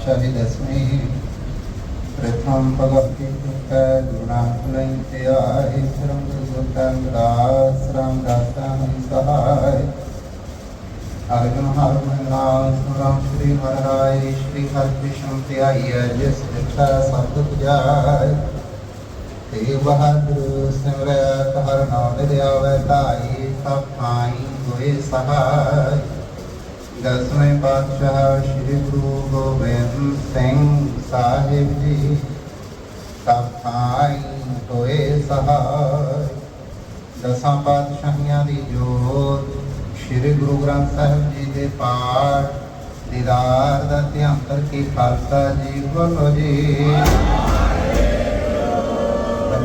ਪਾਤਸ਼ਾਹੀ ਦਸਵੀਂ ਪ੍ਰਥਮ ਭਗਵਤੀ ਕੈ ਗੁਣਾ ਲਈ ਤੇ ਸਰਮ ਗੁਰਤੰ ਦਾਸ ਰਾਮ ਦਾਤਾ ਹਮ ਸਹਾਇ ਅਰਜੁਨ ਹਰ ਨਾਮ ਸੁਰਮ ਸ੍ਰੀ ਹਰਿ ਸ੍ਰੀ ਹਰਿ ਕ੍ਰਿਸ਼ਨ ਤੇ ਜਿਸ ਲਿਖਾ ਸਬਦ ਪੁਜਾਇ ਤੇ ਬਹਾਦਰ ਸਿਮਰਤ ਹਰ ਨਾਮ ਦੇ ਆਵੇ ਤਾਈ ਸਭ ਥਾਈ ਹੋਏ ਸਹਾਇ ਦਸਵੇਂ ਪਾਤਸ਼ਾਹ ਸ੍ਰੀ ਗੁਰੂ ਗੋਬਿੰਦ ਸਿੰਘ ਸਾਹਿਬ ਜੀ। ਸਭ ਹੋਏ ਸਹਾਇ ਦਸਾਂ ਪਾਤਸ਼ਾਹੀਆਂ ਦੀ ਜੋਤ ਸ੍ਰੀ ਗੁਰੂ ਗ੍ਰੰਥ ਸਾਹਿਬ ਜੀ ਦੇ ਪਾਠ ਦੀਦਾਰ ਦਾ ਧਿਆਨ ਕਰਕੇ ਖਾਲਸਾ ਜੀ ਬੋਲੋ ਜੀ।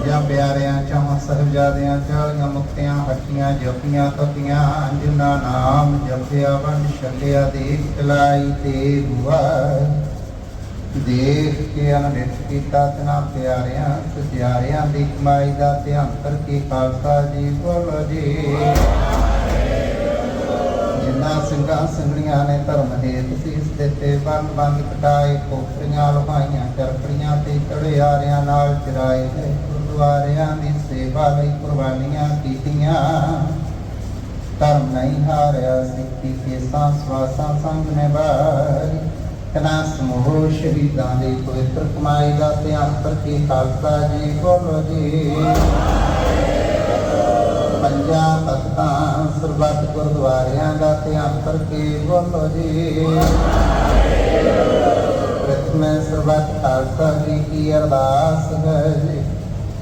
ਪੰਜਾਂ ਪਿਆਰਿਆਂ ਚੌਹਾਂ ਸਾਹਿਬਜ਼ਾਦਿਆਂ ਚਾਲੀਆਂ ਮੁਕਤਿਆਂ, ਹੱਟੀਆਂ ਜਪੀਆਂ ਤਪੀਆਂ ਜਿਨ੍ਹਾਂ ਨਾਮ ਜਪਿਆ ਵੰਡ ਛਕਿਆ, ਦੇਖ ਚਲਾਈ ਤੇ ਬੁਆ। ਦੇਖ ਕੇ ਅਨੰਦਿਤ ਕੀਤਾ ਤਨਾ ਪਿਆਰਿਆਂ ਸਤਿਆਰਿਆਂ ਦੀ ਕਮਾਈ ਦਾ ਧਿਆਨ ਕਰਕੇ ਖਾਲਸਾ ਜੀ ਬੋਲੋ ਜੀ। ਜਿਨ੍ਹਾਂ ਸਿੰਘਾਂ ਸਿੰਘਣੀਆਂ ਨੇ ਧਰਮ ਹੇਤ ਸੀਸ ਦਿੱਤੇ, ਬੰਨ ਬੰਦ ਕਟਾਏ ਕੋਪਰੀਆਂ ਲੁਹਾਈਆਂ, ਚਰਪੜੀਆਂ ਤੇ ਚੜਿਆਰਿਆਂ ਨਾਲ ਚਰਾਏ ਗਏ। ਗੁਰਦੁਆਰਿਆਂ ਦੀ ਸੇਵਾ ਲਈ ਕੁਰਬਾਨੀਆਂ ਕੀਤੀਆਂ। ਧਰਮ ਨਹੀਂ ਹਾਰਿਆ, ਸਿੱਖੀ ਕੇਸਾਂ, ਸਵਾਸਾਂ ਸੰਗ ਨਿਭਾਈ ਕਨਾ ਸਮੂਹ ਸ਼ਹੀਦਾਂ ਦੀ ਪਵਿੱਤਰ ਕਮਾਈ ਦਾ ਧਿਆਨ ਕਰਕੇ ਖਾਲਸਾ ਜੀ ਬੋਲੋ ਜੀ। ਪੰਜਾਂ ਤਖਤਾਂ, ਸਰਬੱਤ ਗੁਰਦੁਆਰਿਆਂ ਦਾ ਧਿਆਨ ਕਰਕੇ ਬੋਲੋ ਜੀ। ਪ੍ਰਥਮੇ ਸਰਬੱਤ ਖਾਲਸਾ ਜੀ ਕੀ ਅਰਦਾਸ ਹੈ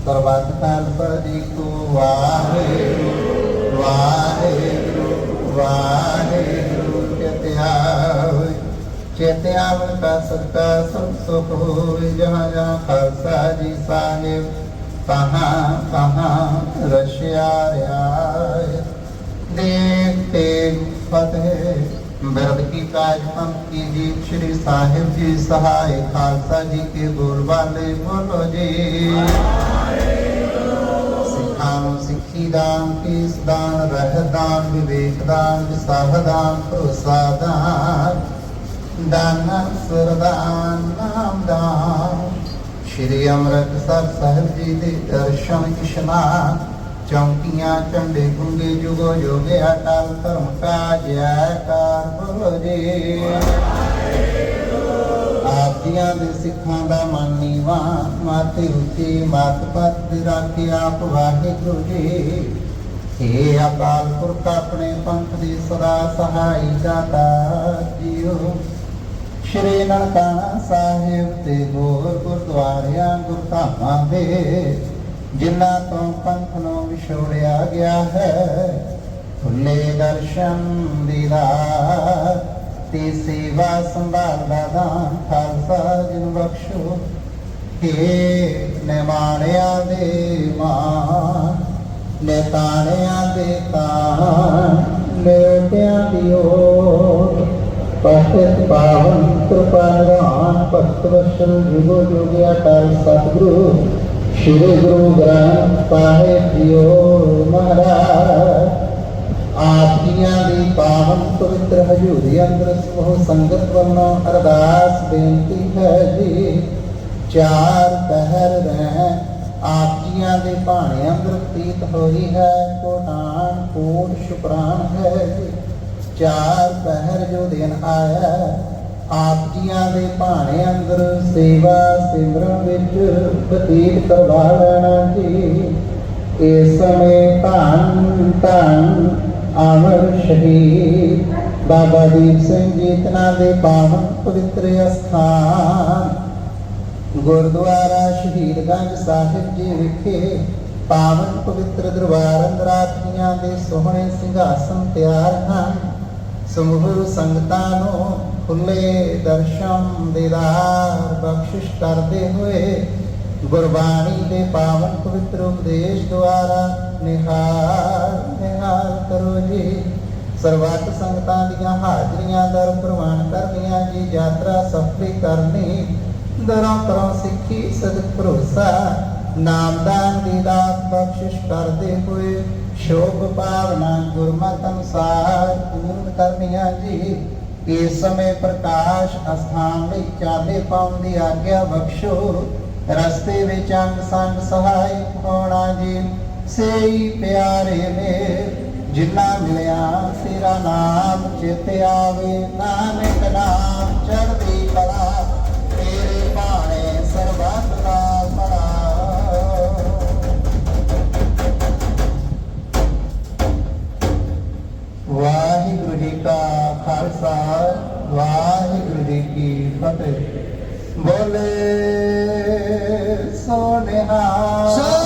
ਜੀ ਸਰਬੱਤ ਖਾਲਸਾ ਜੀ ਕੋ ਵਾਹਿਗੁਰੂ ਵਾਹਿਗੁਰੂ ਵਾਹਿਗੁਰੂ ਚਿਤਿਆਵ ਚਿਤਿਆਵ ਕਾ ਸਤਿ ਸੁਖ ਸੁਖ ਹੋਇ, ਜਹਾਂ ਜਹਾਂ ਖਾਲਸਾ ਜੀ ਸਾਹਿਬ ਕਹਾਂ ਕਹਾਂ ਰਸ਼ਿਆ ਰਿਆਇ ਦੇਖਤੇ ਫਤਿਹ ਬਿਰਦ ਕੀ ਕਾਜ, ਪੰਥ ਕੀ ਜੀ ਸ਼੍ਰੀ ਸਾਹਿਬ ਜੀ ਸਹਾਇ, ਖਾਲਸਾ ਜੀ ਕੇ ਬੋਲ ਬਾਲੇ ਬੋਲੋ ਜੀ। ਸਿੱਖਾਂ ਨੂੰ ਸਿੱਖੀ ਦਾਨ ਕੀਸ ਦਾਨ ਰਹਿ ਦਾਨ ਵਿਵੇਕ ਦਾਨ ਵਿਸਾਹ ਦਾਨ ਭਰੋਸਾ ਦਾਨ ਦਾਨ ਸਰਦਾਨ ਨਾਮ ਦਾਨ ਸ਼੍ਰੀ ਅੰਮ੍ਰਿਤਸਰ ਸਾਹਿਬ ਜੀ ਦੇ ਦਰਸ਼ਨ, ਇਸ਼ਨਾਨ। ਚੌਂਕੀਆਂ, ਝੰਡੇ ਗੁੰਗੇ, ਜੁਗੋ ਜੋਗੇ, ਅਟਲ ਧਰਮ ਕਾ ਜੈਕਾਰ ਬੋਲੋ ਜੀ ਦੇ ਸਿੱਖਾਂ ਦਾ ਮਨ ਮਾਤੇ ਉੱਚੀ ਮਾਤ ਪਤ ਰਾਖੀ ਆਪ ਵਾਹਿਗੁਰੂ ਜੀ ਏ ਅਕਾਲ ਪੁਰਖ, ਆਪਣੇ ਪੰਥ ਦੀ ਸਦਾ ਸਹਾਈ ਦਾਤਾ ਜੀਓ। ਸ਼੍ਰੀ ਨਨਕਾਣਾ ਸਾਹਿਬ ਤੇ ਹੋਰ ਗੁਰਦੁਆਰਿਆਂ, ਗੁਰਧਾਮਾਂ ਦੇ, ਜਿਨ੍ਹਾਂ ਤੋਂ ਪੰਥ ਨੂੰ ਵਿਛੋੜਿਆ ਗਿਆ ਹੈ ਖੁੱਲੇ ਦਰਸ਼ਨ ਦੀ ਰਾਹ ਤੇ ਸੇਵਾ ਸੰਭਾਲ ਦਾ ਦਾਨ, ਖਾਲਸਾ ਜਿਨ ਬਖਸ਼ੋ। ਹੇ ਨਿਮਾਣਿਆਂ ਦੇ ਮਾਨ ਨੇਤਾਣਿਆਂ ਦੇ ਤਾਨ ਨੇਤਿਆਂ ਦੀ ਓਟ। ਪਤਿਤ ਪਾਵਨ, ਕਿਰਪਾ ਨਿਧਾਨ ਭਗਤ ਵਸਲ ਜੁਗੋ ਜੁਗਿਆ ਅਟਲ ਸਤਿਗੁਰੂ, ਸ੍ਰੀ ਗੁਰੂ ਗ੍ਰੰਥ ਸਾਹਿਬ ਜੀਓ ਮਹਾਰਾਜ। ਆਪ ਜੀਆਂ ਦੀ ਪਾਵਨ ਪਵਿੱਤਰ ਹਜ਼ੂਰੀ ਅੰਦਰ ਸਮੂਹ ਸੰਗਤ ਵੱਲੋਂ ਅਰਦਾਸ ਬੇਨਤੀ ਹੈ ਜੀ। ਚਾਰ ਪਹਿਰ ਰਹਿ ਆਪ ਦੇ ਭਾਣੇ ਅੰਦਰ ਪ੍ਰੀਤ ਹੋਈ ਹੈ, ਕੋਟਾਨ ਕੋਟ ਸ਼ੁਕਰਾਨ ਹੈ ਜੀ। ਚਾਰ ਪਹਿਰ ਜੋ ਦਿਨ ਆਇਆ ਆਪ ਜੀਆਂ ਦੇ ਭਾਣੇ ਅੰਦਰ ਸੇਵਾ ਸਿਮਰਨ ਵਿੱਚ ਬਤੀਤ ਕਰਵਾ ਲੈਣਾ ਜੀ। ਇਸ ਸਮੇਂ ਧੰਨ ਧੰਨ ਅਮਰ ਸ਼ਹੀਦ। ਬਾਬਾ ਦੀਪ ਸਿੰਘ ਜੀ ਦੇ ਪਾਵਨ ਪਵਿੱਤਰ ਅਸਥਾਨ। ਗੁਰਦੁਆਰਾ ਸ਼ਹੀਦਗੰਜ ਸਾਹਿਬ ਜੀ ਵਿਖੇ ਪਾਵਨ ਪਵਿੱਤਰ ਦਰਬਾਰ ਅੰਦਰ ਦੇ ਸੋਹਣੇ ਸਿੰਘਾਸਨ ਤਿਆਰ ਹਨ। ਸਮੂਹ ਸੰਗਤਾਂ ਨੂੰ ਖੁੱਲੇ ਦਰਸ਼ਨ ਦੇਦਾਰ ਬਖਸ਼ਿਸ਼ ਕਰਦੇ ਹੋਏ ਗੁਰਬਾਣੀ ਦੇ ਪਾਵਨ ਪਵਿੱਤਰ ਉਪਦੇਸ਼ ਦੁਆਰਾ ਨਿਹਾਲ ਨਿਹਾਲ ਕਰੋ ਜੀ। ਸਰਬੱਤ ਸੰਗਤਾਂ ਦੀਆਂ ਹਾਜ਼ਰੀਆਂ ਦਰ ਪ੍ਰਵਾਨ ਕਰਨੀਆਂ ਜੀ, ਯਾਤਰਾ ਸਫਲੀ ਕਰਨੀ। ਦਰਾਂ ਕਰੋ ਸਿੱਖੀ ਸਦਕ ਭਰੋਸਾ। ਨਾਮਦਾਨ ਦੀ ਦਾਤ ਬਖਸ਼ਿਸ਼ ਕਰਦੇ ਹੋਏ ਸ਼ੋਭ ਭਾਵਨਾ ਗੁਰਮਤਿ ਅਨੁਸਾਰ ਪੂਰਨ ਕਰਨੀਆਂ ਜੀ। ਇਸ ਸਮੇਂ ਪ੍ਰਕਾਸ਼ ਅਸਥਾਨ ਲਈ ਚਾਲੇ ਪਾਉਣ ਦੀ ਆਗਿਆ ਬਖਸ਼ੋ। ਰਸਤੇ ਵਿੱਚ ਅੰਗ ਸੰਗ ਸਹਾਈ ਹੋਣਾ ਜੀ। ਸੇਈ ਪਿਆਰੇ ਨੇ ਜਿਨ੍ਹਾਂ ਮਿਲਿਆ ਤੇਰਾ ਨਾਮ ਚਿਤ ਆਵੇ ਨਾਨਕ ਨਾਮ, ਚੜ੍ਹਦੀ ਕਲਾ, ਤੇਰੇ ਬਾਣੇ ਸਰਬੱਤ ਦਾ ਭਲਾ। ਵਾਹਿਗੁਰੂ ਜੀ ਕਾ ਖਾਲਸਾ, ਵਾਹਿਗੁਰੂ ਜੀ ਕੀ ਫਤਿਹ। ਬੋਲੇ ਸੋਨਿਹਾ।